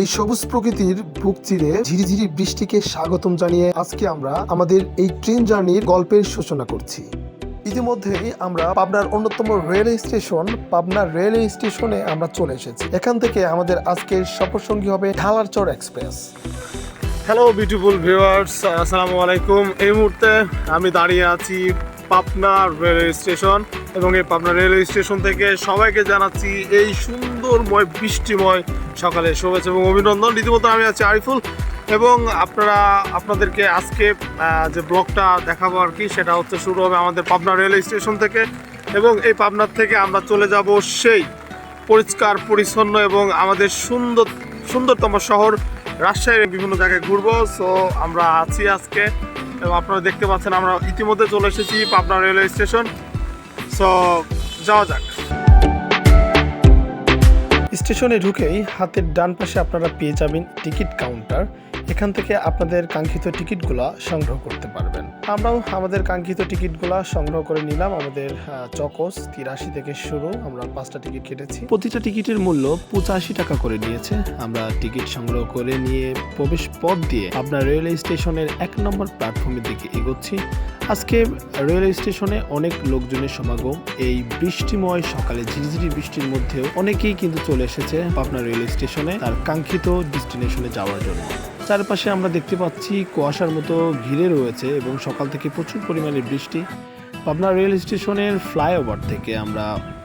এই সবুজ প্রকৃতির বুক চিরে ঝিরিঝিরি বৃষ্টিকে স্বাগতম জানিয়ে আজকে আমরা আমাদের এই ট্রেন জার্নির গল্পের সূচনা করছি। ইতিমধ্যেই আমরা পাবনার অন্যতম রেলওয়ে স্টেশন, পাবনা রেলওয়ে স্টেশনে আমরা চলে এসেছি। এখান থেকে আমাদের আজকের সফরসঙ্গী হবে Dhalarchar express. Hello beautiful viewers আসসালামু আলাইকুম। এই মুহূর্তে আমি দাঁড়িয়ে আছি পাবনা রেলওয়ে স্টেশন এবং এই পাবনা রেলওয়ে স্টেশন থেকে সবাইকে জানাচ্ছি এই সুন্দরময়, বৃষ্টিময় সকালে শুভেচ্ছা এবং অভিনন্দন। রীতিমতো আমি আছি আরিফুল এবং আপনারা, আপনাদেরকে আজকে যে ব্লগটা দেখাবো আর কি, সেটা হচ্ছে শুরু হবে আমাদের পাবনা রেলওয়ে স্টেশন থেকে এবং এই পাবনার থেকে আমরা চলে যাব সেই পরিষ্কার, পরিচ্ছন্ন এবং আমাদের সুন্দর, সুন্দরতম শহর রাজশাহীর বিভিন্ন জায়গায় ঘুরবো সো আমরা আছি আজকে। এবং আপনারা দেখতে পাচ্ছেন, আমরা ইতিমধ্যে চলে এসেছি পাবনা রেলওয়ে স্টেশন। সো যাওয়া যাক। স্টেশনে ঢুকেই হাতের ডান পাশে আপনারা পেয়ে যাবেন টিকিট কাউন্টার। এখান থেকে আপনাদের কাঙ্ক্ষিত টিকিটগুলো সংগ্রহ করতে পারবেন। আমরাও আমাদের কাঙ্ক্ষিত টিকিটগুলো সংগ্রহ করে নিলাম। আমাদের চকোস তিরাশি থেকে শুরু। আমরা পাঁচটা টিকিট কেটেছি। প্রতিটা টিকিটের মূল্য পঁচাশি টাকা করে নিয়েছে। আমরা টিকিট সংগ্রহ করে নিয়ে প্রবেশ পথ দিয়ে আপনার রেলওয়ে স্টেশনের এক নম্বর প্ল্যাটফর্মের দিকে এগোচ্ছি। আজকে রেলওয়ে স্টেশনে অনেক লোকজনের সমাগম। এই বৃষ্টিময় সকালে ঝিরিঝিরি বৃষ্টির মধ্যেও অনেকেই কিন্তু চলে এসেছে পাবনা রেলওয়ে স্টেশনে তার কাঙ্ক্ষিত ডেস্টিনেশনে যাওয়ার জন্য। চারপাশে আমরা দেখতে পাচ্ছি কুয়াশার মতো ঘিরে রয়েছে এবং সকাল থেকে প্রচুর পরিমাণে বৃষ্টি। পাবনা রেল স্টেশনের ফ্লাইওভার থেকে আমরা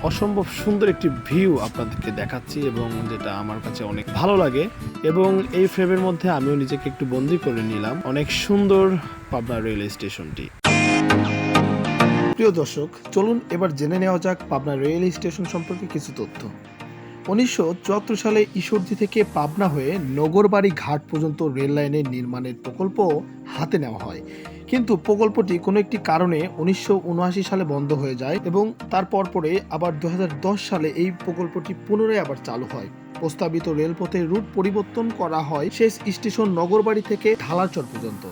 অসম্ভব সুন্দর একটি ভিউ আপনাদেরকে দেখাচ্ছি এবং যেটা আমার কাছে অনেক ভালো লাগে এবং এই ফ্রেমের মধ্যে আমিও নিজেকে একটু বন্দি করে নিলাম অনেক সুন্দর পাবনা রেল স্টেশনটি। প্রিয় দর্শক, চলুন এবার জেনে নেওয়া যাক পাবনা রেল স্টেশন সম্পর্কে কিছু তথ্য। উনিশশো চুয়াত্তর সালে ঈশ্বরদী থেকে পাবনা হয়ে নগরবাড়ি ঘাট পর্যন্ত রেল লাইনের নির্মাণের প্রকল্প হাতে নেওয়া হয়। কিন্তু প্রকল্পটি কোনো একটি কারণে উনিশশো উনআশি সালে বন্ধ হয়ে যায় এবং তারপর পরে আবার দু হাজার দশ সালে এই প্রকল্পটি পুনরায় আবার চালু হয়। প্রস্তাবিত রেলপথের রুট পরিবর্তন করা হয় শেষ স্টেশন নগরবাড়ি থেকে ঢালারচর পর্যন্ত।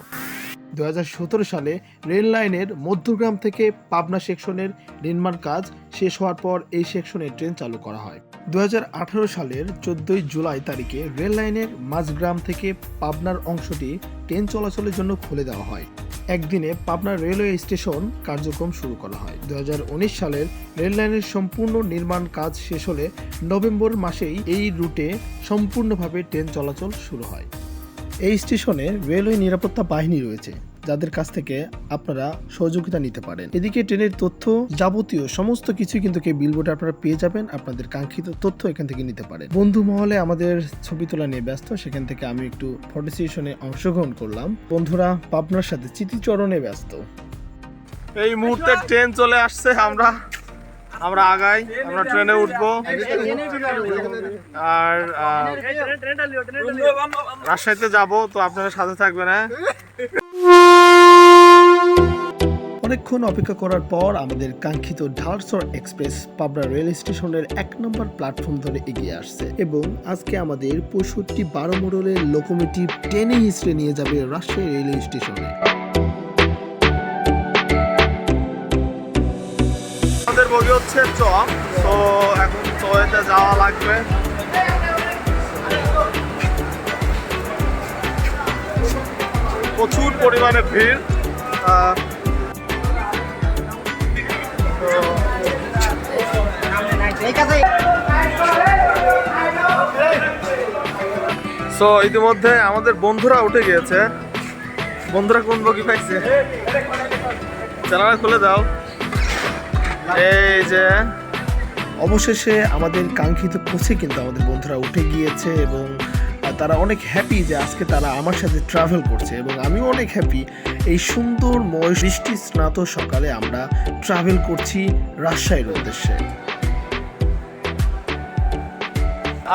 দু হাজার সতেরো সালে রেল লাইনের মধ্যগ্রাম থেকে পাবনা সেকশনের নির্মাণ কাজ শেষ হওয়ার পর এই সেকশনে ট্রেন চালু করা হয়। দু হাজার আঠারো সালের চোদ্দই জুলাই তারিখে রেল লাইনের মাঝগ্রাম থেকে পাবনার অংশটি ট্রেন চলাচলের জন্য খুলে দেওয়া হয়। একদিনে পাবনা রেলওয়ে স্টেশন কার্যক্রম শুরু করা হয়। দু হাজার উনিশ সালের রেল লাইনের সম্পূর্ণ নির্মাণ কাজ শেষ হলে নভেম্বর মাসেই এই রুটে সম্পূর্ণভাবে ট্রেন চলাচল শুরু হয়। এই স্টেশনে রেলওয়ে নিরাপত্তা বাহিনী রয়েছে, যাদের কাছ থেকে আপনারা সহযোগিতা নিতে পারেন। এদিকে ট্রেনের তথ্য যাবতীয় সমস্ত কিছু কিন্তু এই বিলবোর্ডে আপনারা পেয়ে যাবেন, আপনাদের কাঙ্ক্ষিত তথ্য এখান থেকে নিতে পারেন। বন্ধু মহলে আমাদের ছবি তোলা নিয়ে ব্যস্ত, সেখান থেকে আমি একটু ফটো সেশনে অংশগ্রহণ করলাম। বন্ধুরা, পাবনার সাথে স্মৃতিচরণে ব্যস্ত। এই মুহূর্তে ট্রেন চলে আসছে, আমরা আমরা আগাই, আমরা ট্রেনে উঠবো। আর রাজশাহীতে যাব, তো আপনারা সাথে থাকবেন হ্যাঁ? অনেকক্ষণ অপেক্ষা করার পর আমাদের কাঙ্ক্ষিত ঢালসর এক্সপ্রেস পাবনা রেল স্টেশনের এক নম্বর প্ল্যাটফর্ম ধরে এগিয়ে আসছে এবং আজকে আমাদের পঁয়ষট্টি বারো মডেলের লোকোমোটিভ টেনে হিসড়ে নিয়ে যাবে রাজশাহী রেলওয়ে স্টেশনে। হচ্ছে চ তো এখন চয়েতে যাওয়া লাগবে। প্রচুর পরিমাণে ভিড়। সো ইতিমধ্যে আমাদের বন্ধুরা উঠে গিয়েছে। বন্ধুরা কোন বগি পাইছে? জানালা খুলে দাও। এই যে। অবশেষে আমাদের কাঙ্ক্ষিত কোচে কিন্তু আমাদের বন্ধুরা উঠে গিয়েছে এবং তারা অনেক হ্যাপি যে আজকে তারা আমার সাথে ট্রাভেল করছে এবং আমিও অনেক হ্যাপি এই সুন্দরময় বৃষ্টি স্নাত সকালে আমরা ট্রাভেল করছি রাজশাহীর উদ্দেশ্যে।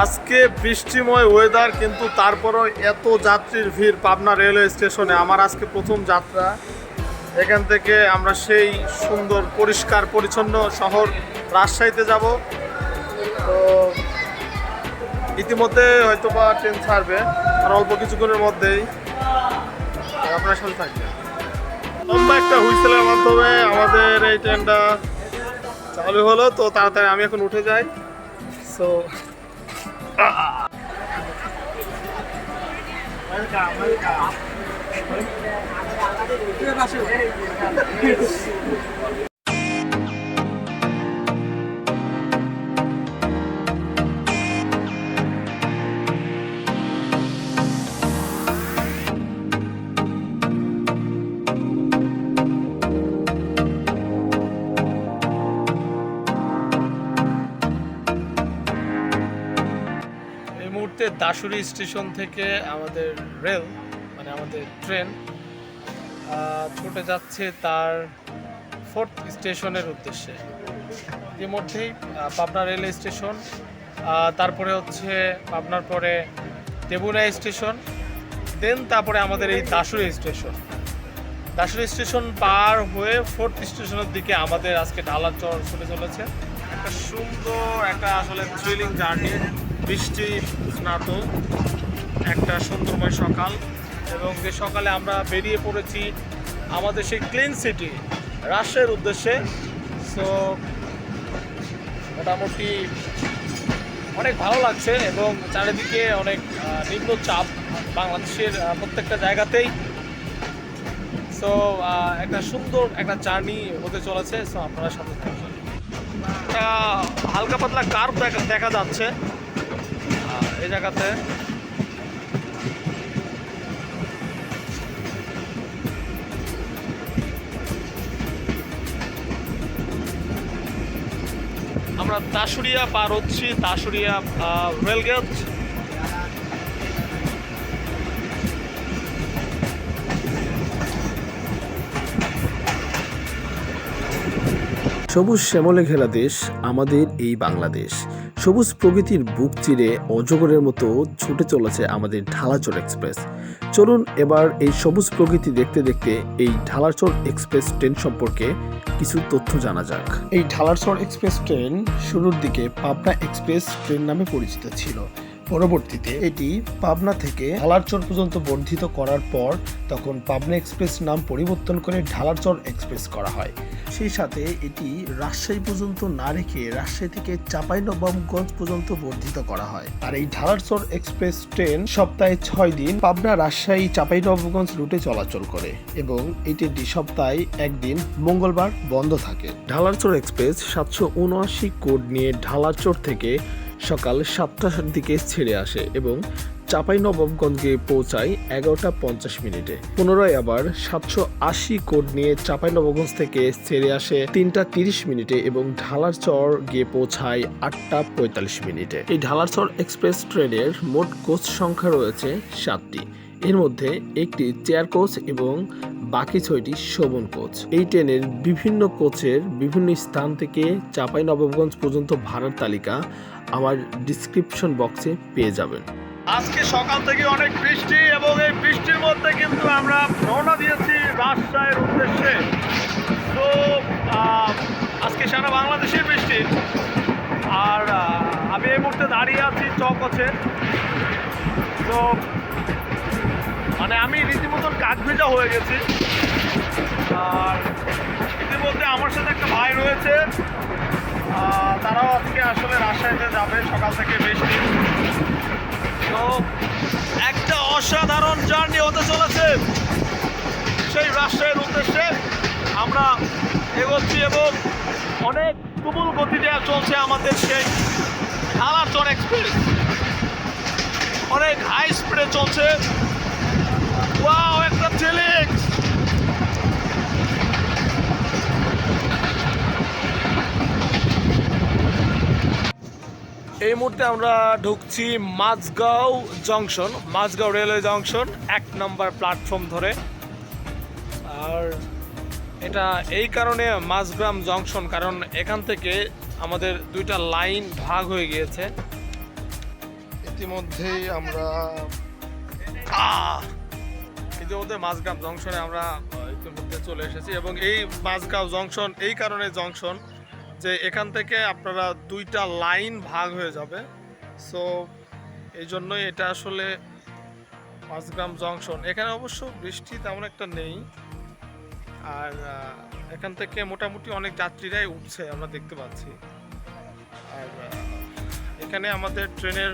আজকে বৃষ্টিময় ওয়েদার কিন্তু তারপরও এত যাত্রীর ভিড় পাবনা রেলওয়ে স্টেশনে আমার আজকে প্রথম যাত্রা। এখান থেকে আমরা সেই সুন্দর, পরিষ্কার, পরিচ্ছন্ন শহর রাজশাহীতে যাব। তো ইতিমধ্যে হয়তো বা ট্রেন ছাড়বে, আর অল্প কিছুক্ষণের মধ্যেই আপনার সাথে থাকবে। লম্বা একটা হুইসেলের মাধ্যমে আমাদের এই ট্রেনটা চালু হলো, তো তাড়াতাড়ি আমি এখন উঠে যাই। সো এই মুহূর্তে দাসুরি স্টেশন থেকে আমাদের রেল মানে আমাদের ট্রেন ছুটে যাচ্ছে তার ফোর্থ স্টেশনের উদ্দেশ্যে। ইতিমধ্যেই পাবনা রেল স্টেশন তারপরে হচ্ছে পাবনার পরে দেবুনা স্টেশন দেন তারপরে আমাদের এই দাসুরি স্টেশন। দাসুরি স্টেশন পার হয়ে ফোর্থ স্টেশনের দিকে আমাদের আজকে ঢালার চর চলে চলেছে। একটা সুন্দর, একটা আসলে থ্রিলিং জার্নি বৃষ্টি স্নাত, একটা সুন্দরময় সকাল। এবং যে সকালে আমরা বেরিয়ে পড়েছি আমাদের সেই ক্লিন সিটি রাজশাহীর উদ্দেশ্যে। সো মোটামুটি অনেক ভালো লাগছে এবং চারিদিকে অনেক নিম্ন চাপ বাংলাদেশের প্রত্যেকটা জায়গাতেই। সো একটা সুন্দর একটা জার্নি হতে চলেছে। সো আপনারা সাথে থাকবেন একটা হালকা পাতলা কার্ভ দেখা যাচ্ছে এই জায়গাতে। আমরা দাসুরিয়া পার হচ্ছি দাসুরিয়া রেলগেট। সবুজ শ্যামলে ঘেরা দেশ, আমাদের এই বাংলাদেশ। সবুজ প্রকৃতির বুক চিরে অজগরের মতো ছুটে চলেছে আমাদের ঢালাচর এক্সপ্রেস। চলুন এবার এই সবুজ প্রকৃতি দেখতে দেখতে এই ঢালারচর এক্সপ্রেস ট্রেন সম্পর্কে কিছু তথ্য জানা যাক। এই ঢালারচর এক্সপ্রেস ট্রেন শুরুর দিকে পাবনা এক্সপ্রেস ট্রেন নামে পরিচিত ছিল। পরবর্তীতে এটি পাবনা থেকে ঢালারচর পর্যন্ত বর্ধিত করার পর তখন পাবনা এক্সপ্রেস নাম পরিবর্তন করে ঢালারচর এক্সপ্রেস করা হয়। সেই সাথে এটি রাজশাহী পর্যন্ত না রেখে রাজশাহী থেকে চাঁপাইনবাবগঞ্জ পর্যন্ত বর্ধিত করা হয়। আর এই ঢালারচর এক্সপ্রেস ট্রেন সপ্তাহে ছয় দিন পাবনা, রাজশাহী, চাঁপাইনবাবগঞ্জ রুটে চলাচল করে এবং এটি সপ্তাহে একদিন মঙ্গলবার বন্ধ থাকে। ঢালারচর এক্সপ্রেস সাতশো উনআশি কোড নিয়ে ঢালারচর থেকে সকাল সাতটার দিকে ছেড়ে আসে এবং চাপাই নবাবগঞ্জে পৌঁছায় এগারোটা পঞ্চাশ মিনিটে। পুনরায় আবার সাতশো আশি কোড নিয়ে চাপাই নবাবগঞ্জ থেকে ছেড়ে আসে তিনটা তিরিশ মিনিটে এবং ঢালারচর গিয়ে পৌঁছায় আটটা পঁয়তাল্লিশ মিনিটে। এই ঢালারচর এক্সপ্রেস ট্রেনের মোট কোচ সংখ্যা রয়েছে সাতটি। এর মধ্যে একটি চেয়ার কোচ এবং বাকি ছয়টি শোভন কোচ। এই ট্রেনের বিভিন্ন কোচের বিভিন্ন স্থান থেকে চাপাই নবাবগঞ্জ পর্যন্ত ভাড়ার তালিকা আমার ডিসক্রিপশন বক্সে পেয়ে যাবেন। আজকে সকাল থেকে অনেক বৃষ্টি এবং এই বৃষ্টির মধ্যে কিন্তু আমরা রওনা দিয়েছি রাজশাহীর উদ্দেশ্যে। তো আজকে সারা বাংলাদেশের বৃষ্টি। আর আমি এই মুহূর্তে দাঁড়িয়ে আছি চক আছে তো মানে আমি রীতিমতন কাজ ভেজা হয়ে গেছি। আর ইতিমধ্যে আমার সাথে একটা ভাই রয়েছে। তারাও আজকে আসলে রাজশাহীতে যাবে, সকাল থেকে বৃষ্টি। তো একটা অসাধারণ জার্নি হতে চলেছে সেই রাজশাহীর উদ্দেশ্যে। আমরা এগোচ্ছি এবং অনেক তুমুল গতিতে চলছে আমাদের সেই ঢালাচর এক্সপ্রেস অনেক হাই স্পিডে চলছে। ওয়াও একটা ফিলিংস এই মুহূর্তে আমরা ঢুকছি Majhgaon junction Majhgaon railway junction এক নম্বর প্ল্যাটফর্ম ধরে আর এটা এই কারণে মাঝগ্রাম জংশন কারণ এখান থেকে আমাদের দুইটা লাইন ভাগ হয়ে গিয়েছে ইতিমধ্যেই আমরা! ইতিমধ্যে মাঝগ্রাম জংশনে আমরা ইতিমধ্যে চলে এসেছি এবং এই মাঝগাঁও জংশন এই কারণে জংশন যে এখান থেকে আপনারা দুইটা লাইন ভাগ হয়ে যাবে। সো এই জন্যই এটা আসলে পাঁচগ্রাম জংশন। এখানে অবশ্য বৃষ্টি তেমন একটা নেই। আর এখান থেকে মোটামুটি অনেক যাত্রীরাই উঠছে, আমরা দেখতে পাচ্ছি। আর এখানে আমাদের ট্রেনের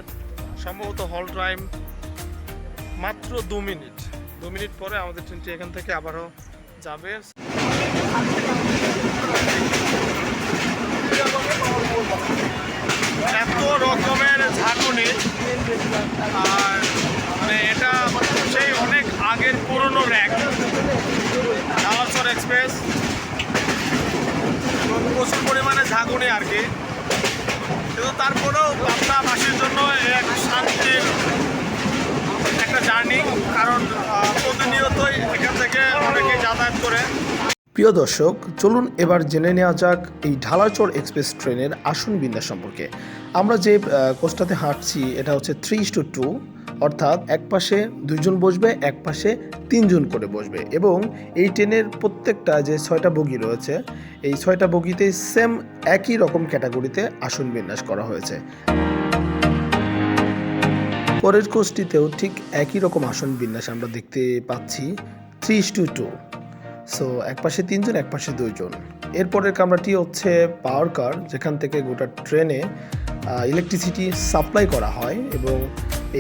সম্ভবত হল টাইম মাত্র দু মিনিট। দু মিনিট পরে আমাদের ট্রেনটি এখান থেকে আবারও যাবে। এত রকমের ঝাঁকুনি। আর মানে এটা সেই অনেক আগের পুরনো র্যাক ডালাচর এক্সপ্রেস। প্রচুর পরিমাণে ঝাঁকুনি আর কি। কিন্তু তারপরেও পাবনাবাসীর জন্য এক শান্তির একটা জার্নি, কারণ প্রতিনিয়তই এখান থেকে অনেকে যাতায়াত করে। প্রিয় দর্শক, চলুন এবার জেনে নেওয়া যাক এই ঢালাচর এক্সপ্রেস ট্রেনের আসন বিন্যাস সম্পর্কে। আমরা যে কোচটাতে হাঁটছি, এটা হচ্ছে থ্রি টু টু অর্থাৎ এক পাশে দুইজন বসবে, এক পাশে তিনজন করে বসবে এবং এই ট্রেনের প্রত্যেকটা যে ছয়টা বগি রয়েছে, এই ছয়টা বগিতে সেম একই রকম ক্যাটাগরিতে আসন বিন্যাস করা হয়েছে। পরের কোচটিতেও ঠিক একই রকম আসন বিন্যাস আমরা দেখতে পাচ্ছি থ্রি টু টু সো এক পাশে তিনজন, এক পাশে দুইজন। এরপরের কামরাটি হচ্ছে পাওয়ার কার যেখান থেকে গোটা ট্রেনে ইলেকট্রিসিটি সাপ্লাই করা হয় এবং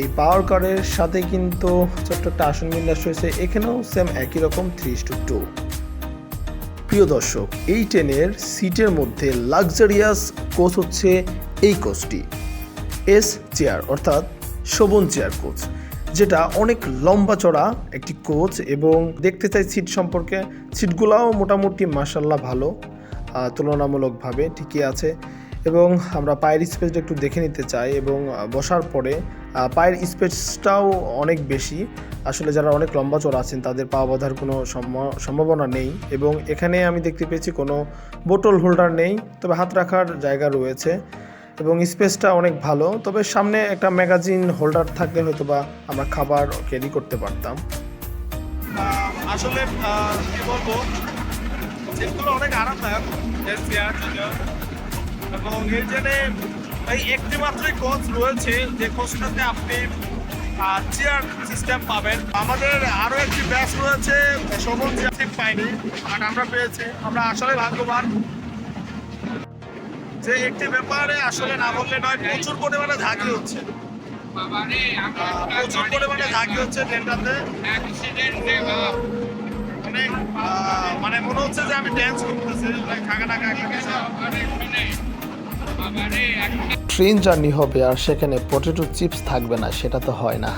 এই পাওয়ার কারের সাথে কিন্তু ছোট্ট একটা আসন বিন্যাস রয়েছে। এখানেও সেম একই রকম থ্রি টু টু প্রিয় দর্শক, এই ট্রেনের সিটের মধ্যে লাক্সারিয়াস কোচ হচ্ছে এই কোচটি এস চেয়ার অর্থাৎ শোভন চেয়ার কোচ যেটা অনেক লম্বা চড়া, একটি কোচ এবং দেখতে চাই সিট সম্পর্কে। সিটগুলাও মোটামুটি মাসাল্লাহ ভালো তুলনামূলকভাবে ঠিকই আছে। এবং আমরা পায়ের স্পেসটা একটু দেখে নিতে চাই এবং বসার পরে পায়ের স্পেসটাও অনেক বেশি। আসলে যারা অনেক লম্বা চড়া আছেন, তাদের পা বাঁধার কোনো সম্ভা- সম্ভাবনা নেই। এবং এখানে আমি দেখতে পেয়েছি কোনো বোটল হোল্ডার নেই, তবে হাত রাখার জায়গা রয়েছে। এবং স্পেসটা অনেক ভালো, তবে সামনে একটা ম্যাগাজিন হোল্ডার থাকলে হয়তো বা আমরা খাবার ক্যারি করতে পারতাম। আসলে কি বলব সিটগুলো অনেক আরামদায়ক এবং এই জেনে এই একটি মাত্রই কোচ রয়েছে, যে কোচটাতে আপনি চেয়ার সিস্টেম পাবেন। আমাদের আরও একটি ব্যাচ রয়েছে চেয়ার ঠিক পাইনি আর আমরা পেয়েছি। আমরা আসলে ভাগ্যবান। যে একটি ব্যাপারে আসলে না বললে নয়, প্রচুর পরিমাণে ঝাঁকি হচ্ছে। প্রচুর পরিমাণে ঝাঁকি হচ্ছে ট্রেনটাতে। মানে মানে মনে হচ্ছে যে আমি ড্যান্স করতেছি ঢাকা ঢাকা ট্রেন জার্নি হবে আর সেখানে পটেটো চিপস থাকবে না, সেটা তো হয় না।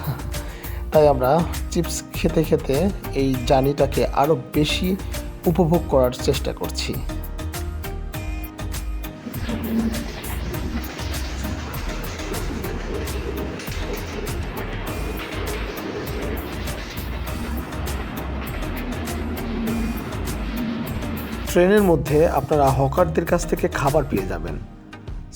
তাই আমরা চিপস খেতে খেতে এই জার্নিটাকে আরও বেশি উপভোগ করার চেষ্টা করছি। ট্রেনের মধ্যে আপনারা হকারদের কাছ থেকে খাবার পেয়ে যাবেন।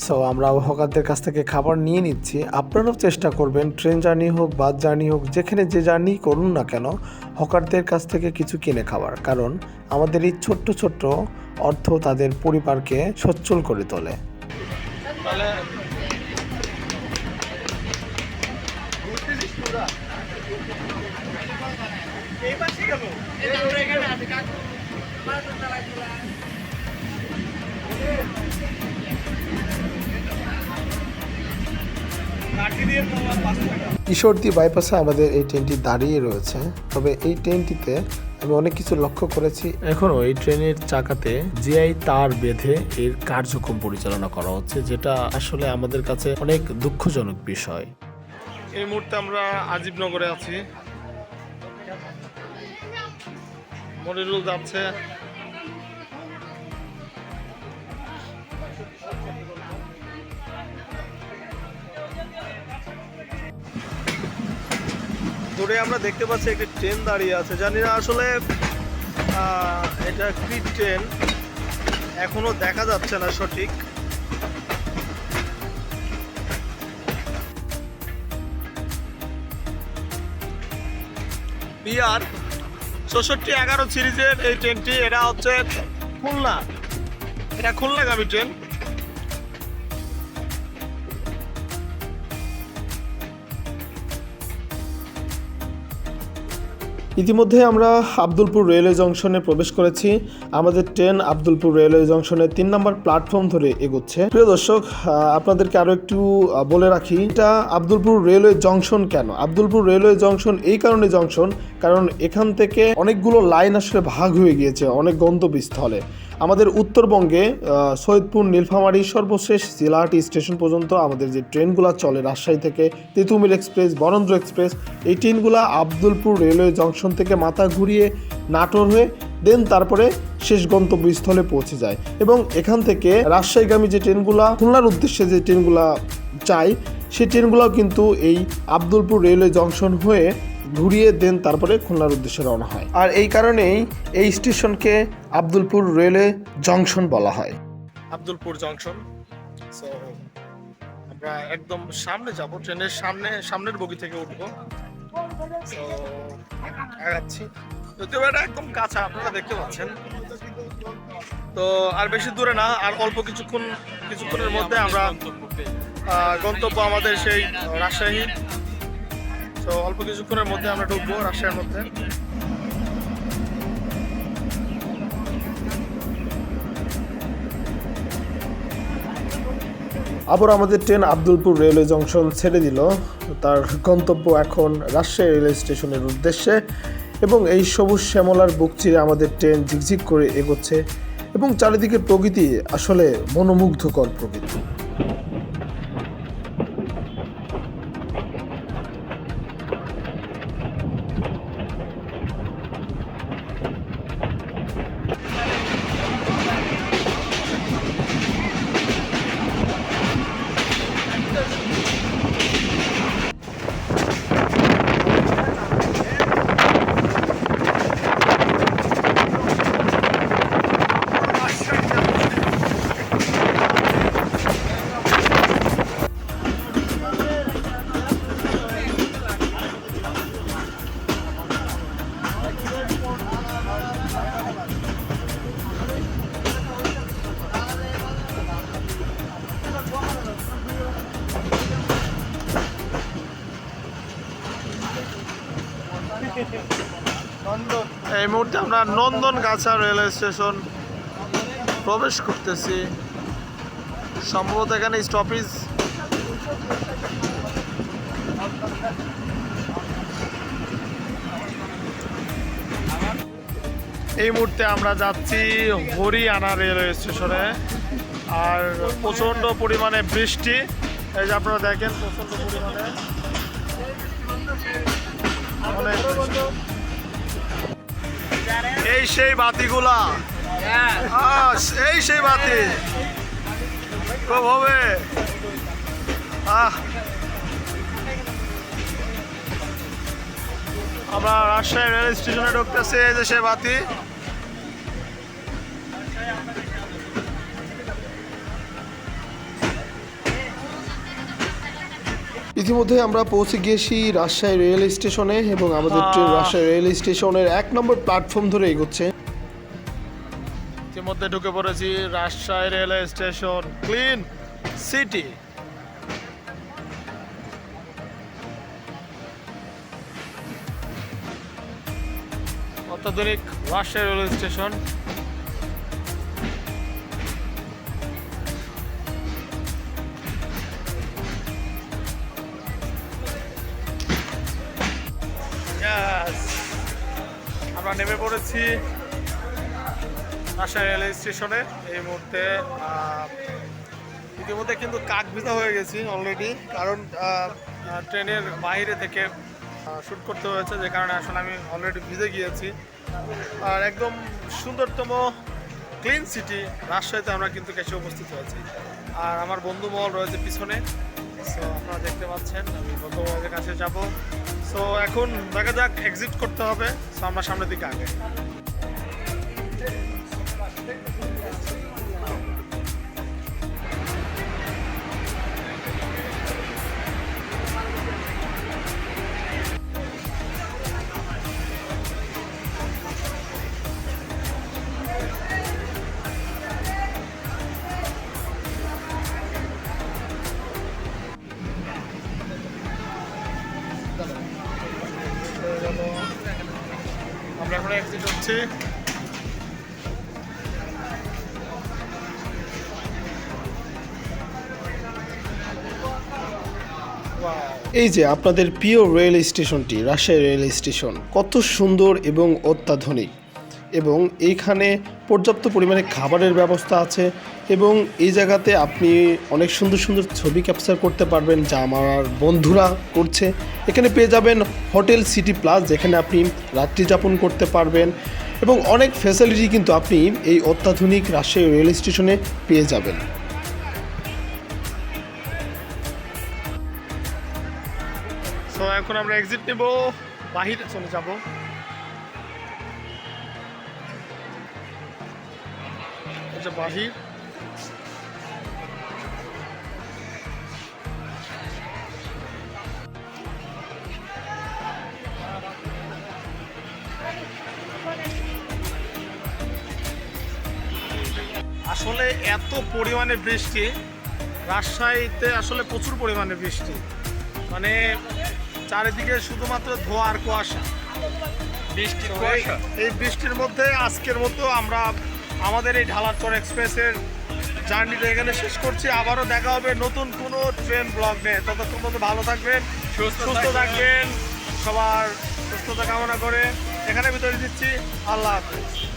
সো আমরা হকারদের কাছ থেকে খাবার নিয়ে নিচ্ছি। আপনারাও চেষ্টা করবেন, ট্রেন জার্নি হোক, বাস জার্নি হোক, যেখানে যে জার্নি করুন না কেন, হকারদের কাছ থেকে কিছু কিনে খাবার। কারণ আমাদের এই ছোট্ট ছোট্ট অর্থ তাদের পরিবারকে সচ্ছল করে তোলে। এই পাশে গেল। লাঠি দিয়ে ঈশ্বরদী বাইপাসে আমাদের এই ট্রেনটি দাঁড়িয়ে রয়েছে তবে এই ট্রেনটিতে আমি অনেক কিছু লক্ষ্য করেছি। এখনও এই ট্রেনের চাকাতে জিআই তার বেঁধে এর কার্যক্রম পরিচালনা করা হচ্ছে যেটা আসলে আমাদের কাছে অনেক দুঃখজনক বিষয়। এই মুহূর্তে আমরা আজিবনগরে আছি। মনিরুল যাচ্ছে। দূরে আমরা দেখতে পাচ্ছি একটি ট্রেন দাঁড়িয়ে আছে। জানি না আসলে এটা কি ট্রেন? এখনও দেখা যাচ্ছে না সঠিক। বিআর চৌষট্টি এগারো সিরিজের এই ট্রেনটি এটা হচ্ছে খুলনা। এটা খুলনাগামী ট্রেন ইতিমধ্যে আমরা আব্দুলপুর রেলওয়ে জংশনে প্রবেশ করেছি। আমাদের ট্রেন আব্দুলপুর রেলওয়ে জংশনের তিন নম্বর প্ল্যাটফর্ম ধরে এগোচ্ছে। প্রিয় দর্শক আপনাদেরকে আরও একটু বলে রাখি, এটা আব্দুলপুর রেলওয়ে জংশন কেন? আব্দুলপুর রেলওয়ে জংশন এই কারণে জংশন, কারণ এখান থেকে অনেকগুলো লাইন আসলে ভাগ হয়ে গিয়েছে অনেক গন্তব্যস্থলে। আমাদের উত্তরবঙ্গে সৈয়দপুর, নীলফামারী সর্বশেষ জিলাহাটি স্টেশন পর্যন্ত আমাদের যে ট্রেনগুলো চলে রাজশাহী থেকে তিতুমির এক্সপ্রেস, বরেন্দ্র এক্সপ্রেস, এই ট্রেনগুলো আব্দুলপুর রেলওয়ে জংশন থেকে মাথা ঘুরিয়ে নাটোর হয়ে, দেন তারপরে শেষ গন্তব্যস্থলে পৌঁছে যায়। এবং এখান থেকে রাজশাহীগামী যে ট্রেনগুলা, খুলনার উদ্দেশ্যে যে ট্রেনগুলা চাই, সেই ট্রেনগুলোও কিন্তু এই আব্দুলপুর রেলওয়ে জংশন হয়ে ঘুরিয়ে দেন, তারপরে খুলনার উদ্দেশ্যে রওনা হয়। আর এই কারণেই এই স্টেশনকে আব্দুলপুর রেলওয়ে জংশন বলা হয়। আব্দুলপুর জংশন। আমরা একদম সামনে যাব, ট্রেনের সামনে, সামনের বগি থেকে উঠবো। যদিও এটা একদম কাছে আপনারা দেখতে পাচ্ছেন। তো আর বেশি দূরে না, আর অল্প কিছুক্ষণ, কিছুক্ষণের মধ্যে আমরা গন্তব্য আমাদের সেই রাজশাহী তো অল্প কিছুক্ষণের মধ্যে আমরা ঢুকবো রাজশাহীর মধ্যে। আবার আমাদের ট্রেন আব্দুলপুর রেলওয়ে জংশন ছেড়ে দিল। তার গন্তব্য এখন রাজশাহী রেলওয়ে স্টেশনের উদ্দেশ্যে এবং এই সবুজ শ্যামলার বুক চিরে আমাদের ট্রেন ঝিকঝিক করে এগোচ্ছে এবং চারিদিকে প্রকৃতি আসলে মনোমুগ্ধকর প্রকৃতি। আমরা নন্দন গাছা রেলওয়ে স্টেশন প্রবেশ করতেছি। সম্ভবত এখানে স্টপেজ। এই মুহূর্তে আমরা যাচ্ছি হরিয়ানা রেলওয়ে স্টেশনে। আর প্রচণ্ড পরিমাণে বৃষ্টি। এই যে আপনারা দেখেন, প্রচণ্ড পরিমাণে। এই সেই বাতিগুলা। এই সেই বাতি। খুব হবে। আহ। আমরা রাজশাহী রেল স্টেশনে ঢুকতেছি, এই যে সেই বাতি। ইতিমধ্যে আমরা পৌঁছে গিয়েছি রাজশাহী রেল স্টেশনে এবং আমাদের ট্রেন রাজশাহী রেল স্টেশনের এক নম্বর প্ল্যাটফর্ম ধরে এগোচ্ছে। ইতিমধ্যে ঢুকে পড়েছি Rajshahi rail station clean city. অত্যাধুনিক রাজশাহী রেল স্টেশন। আমরা নেমে পড়েছি রাজশাহী রেলওয়ে স্টেশনে। এই মুহূর্তে ইতিমধ্যে কিন্তু কাক ভিজা হয়ে গেছি অলরেডি কারণ ট্রেনের বাইরে থেকে শ্যুট করতে হয়েছে, যে কারণে আসলে আমি অলরেডি ভিজে গিয়েছি। আর একদম সুন্দরতম ক্লিন সিটি রাজশাহীতে আমরা কিন্তু এসে উপস্থিত হয়েছি। আর আমার বন্ধু মহল রয়েছে পিছনে সো আপনারা দেখতে পাচ্ছেন, আমি বন্ধু মহলের কাছে যাব। সো এখন দেখা যাক এক্সিট করতে হবে সো আমরা সামনের দিকে আগে। এখন এই যে আপনাদের প্রিয় রেল স্টেশনটি রাজশাহী রেল স্টেশন কত সুন্দর এবং অত্যাধুনিক। এবং এইখানে পর্যাপ্ত পরিমাণে খাবারের ব্যবস্থা আছে এবং এই জায়গাতে আপনি অনেক সুন্দর সুন্দর ছবি ক্যাপচার করতে পারবেন যা আমার বন্ধুরা করছে। এখানে পেয়ে যাবেন হোটেল সিটি প্লাস যেখানে আপনি রাত্রি যাপন করতে পারবেন এবং অনেক ফ্যাসিলিটি কিন্তু আপনি এই অত্যাধুনিক রাজশাহী রেল স্টেশনে পেয়ে যাবেন। এখন আমরা এক্সিট নেব, বাহিরে চলে যাব। এটা বাহির আসলে এত পরিমাণে বৃষ্টি রাজশাহীতে আসলে প্রচুর পরিমাণে বৃষ্টি। মানে চারিদিকে শুধুমাত্র ধোয়া আর কুয়াশা। বৃষ্টি এই বৃষ্টির মধ্যে আজকের মতো আমরা আমাদের এই ঢালারচর এক্সপ্রেসের জার্নিটা এখানে শেষ করছি। আবারও দেখা হবে নতুন কোনো ট্রেন ব্লগ নিয়ে। ততক্ষণ পর্যন্ত ভালো থাকবেন সুস্থ থাকবেন। সবার সুস্থতা কামনা করে। এখানে ভিতরে দিচ্ছি। আল্লাহ হাফেজ।